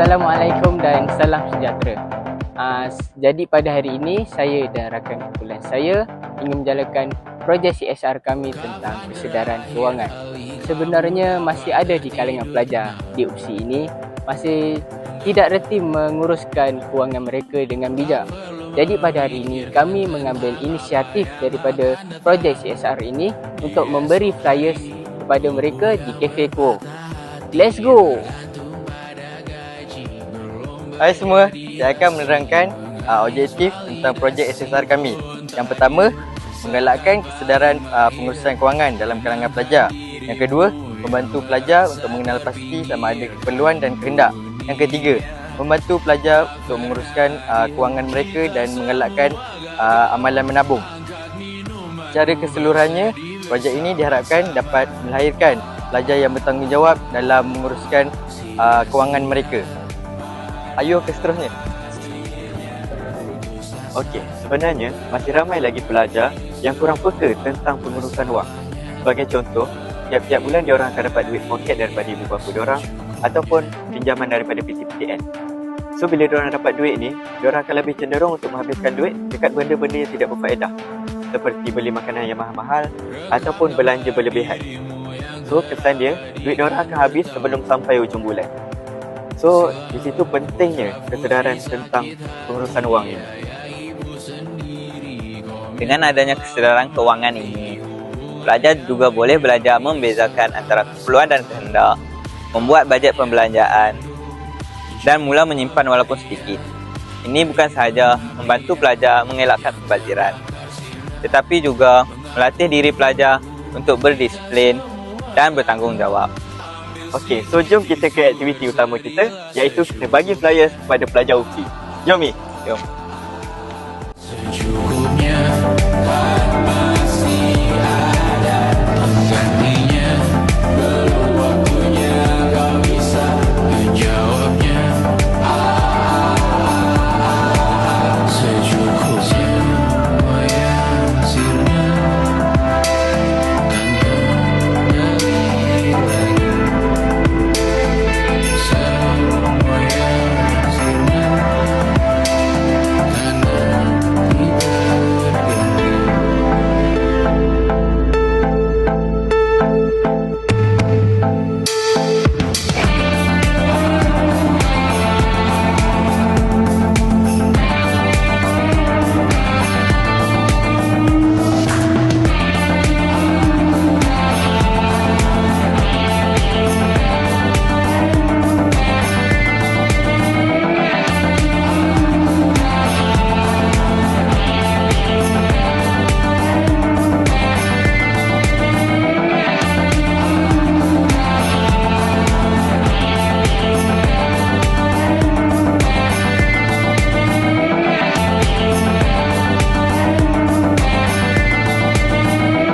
Assalamualaikum dan salam sejahtera. Uh, jadi pada hari ini saya dan rakan kumpulan saya ingin menjalankan projek CSR kami tentang kesedaran kewangan. Sebenarnya masih ada di kalangan pelajar di UPSI ini masih tidak reti menguruskan kewangan mereka dengan bijak. Jadi pada hari ini kami mengambil inisiatif daripada projek CSR ini untuk memberi flyers kepada mereka di Cafe Quo. Let's go! Hai semua, saya akan menerangkan uh, objektif tentang projek SSR kami. Yang pertama, menggalakkan kesedaran uh, pengurusan kewangan dalam kalangan pelajar. Yang kedua, membantu pelajar untuk mengenal pasti sama ada keperluan dan kehendak. Yang ketiga, membantu pelajar untuk menguruskan uh, kewangan mereka dan menggalakkan uh, amalan menabung. Secara keseluruhannya, projek ini diharapkan dapat melahirkan pelajar yang bertanggungjawab dalam menguruskan uh, kewangan mereka. Ayo ke seterusnya. Okey, sebenarnya masih ramai lagi pelajar yang kurang peka tentang pengurusan wang. Sebagai contoh, tiap-tiap bulan dia orang akan dapat duit poket daripada ibu bapa dia orang ataupun pinjaman daripada PTPTN. So bila dia orang dapat duit ni, dia orang akan lebih cenderung untuk menghabiskan duit dekat benda-benda yang tidak berfaedah. Seperti beli makanan yang mahal-mahal ataupun belanja berlebihan. So kesan dia, duit dia orang akan habis sebelum sampai ujung bulan. So di situ pentingnya kesedaran tentang pengurusan wang ini. Dengan adanya kesedaran kewangan ini, pelajar juga boleh belajar membezakan antara keperluan dan kehendak, membuat bajet pembelanjaan dan mula menyimpan walaupun sedikit. Ini bukan sahaja membantu pelajar mengelakkan pembaziran, tetapi juga melatih diri pelajar untuk berdisiplin dan bertanggungjawab. Okey, so jom kita ke aktiviti utama kita iaitu kita bagi flyers kepada pelajar UPI. Jom Mi. Jom.